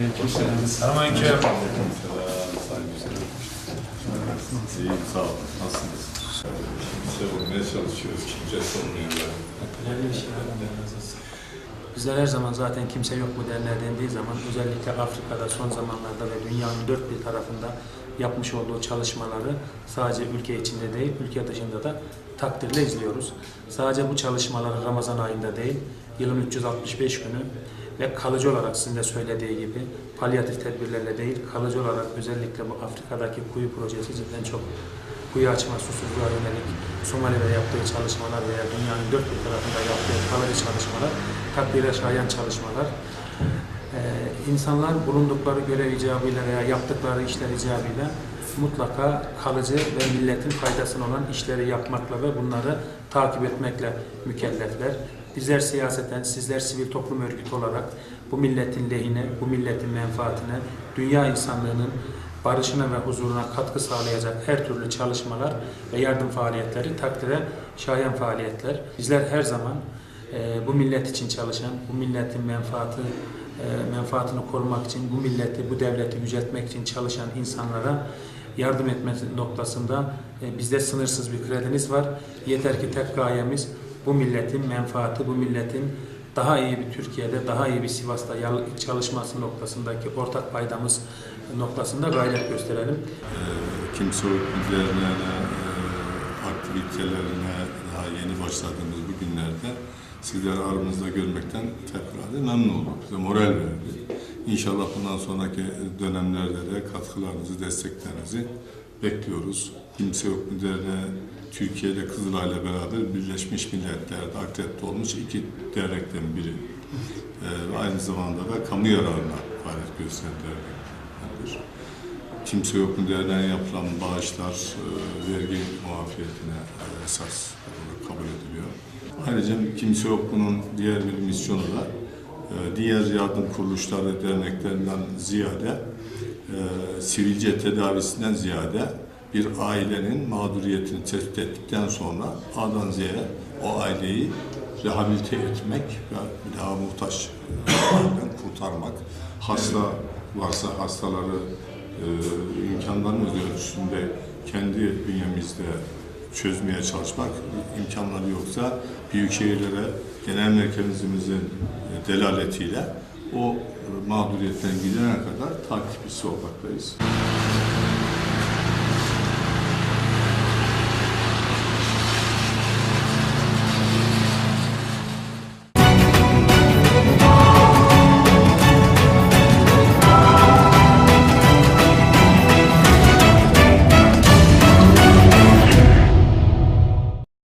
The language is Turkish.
Selamünaleyküm. İyiyim sağ olun. Nasılsınız? Kimse olmaya çalışıyoruz. Kimse bir şey. Bizler her zaman zaten kimse yok mu derler dendiği zaman özellikle Afrika'da son zamanlarda ve dünyanın dört bir tarafında yapmış olduğu çalışmaları sadece ülke içinde değil, ülke dışında da takdirle izliyoruz. Sadece bu çalışmaları Ramazan ayında değil, yılın 365 günü ve kalıcı olarak sizin de söylediği gibi palyatif tedbirlerle değil, kalıcı olarak özellikle bu Afrika'daki kuyu projesi cidden çok kuyu açma, susuzluğa yönelik Somali'de yaptığı çalışmalar veya dünyanın dört bir tarafında yaptığı kalıcı çalışmalar, takdire şayan çalışmalar. Ee, insanlar bulundukları görev icabıyla veya yaptıkları işler icabıyla mutlaka kalıcı ve milletin faydasına olan işleri yapmakla ve bunları takip etmekle mükellefler. Bizler siyaseten, sizler sivil toplum örgütü olarak bu milletin lehine, bu milletin menfaatine, dünya insanlığının barışına ve huzuruna katkı sağlayacak her türlü çalışmalar ve yardım faaliyetleri takdire şayan faaliyetler. Bizler her zaman e, bu millet için çalışan, bu milletin menfaatı e, menfaatını korumak için, bu milleti, bu devleti yüceltmek için çalışan insanlara yardım etme noktasında e, bizde sınırsız bir krediniz var. Yeter ki tek gayemiz bu milletin menfaati, bu milletin daha iyi bir Türkiye'de, daha iyi bir Sivas'ta çalışması noktasındaki ortak paydamız noktasında gayret gösterelim. Ee, kimse örgütlerine, e, aktivitelerine daha yeni başladığımız bu günlerde sizleri aramızda görmekten fevkalade memnun olduk. Bize moral verdi. İnşallah bundan sonraki dönemlerde de katkılarınızı, desteklerinizi bekliyoruz. Kimse yok müdürüne Türkiye'de Kızılay'la beraber Birleşmiş Milletler'de akredite olmuş iki dernekten biri. Ee, aynı zamanda da kamu yararına faaliyet gösteren derneklerdir. Kimse yok mu derneğine yapılan bağışlar e, vergi muafiyetine e, esas kabul ediliyor. Ayrıca kimse yok bunun diğer bir misyonu da e, diğer yardım kuruluşları derneklerinden ziyade e, sivilce tedavisinden ziyade bir ailenin mağduriyetini tespit ettikten sonra A'dan Z'ye o aileyi rehabilite etmek ve daha muhtaç kurtarmak. Hasta varsa hastaları e, imkanlarımız ölçüsünde kendi bünyemizde çözmeye çalışmak, imkanları yoksa büyük şehirlere genel merkezimizin e, delaletiyle o e, mağduriyetten gidene kadar takipçisi olmaktayız.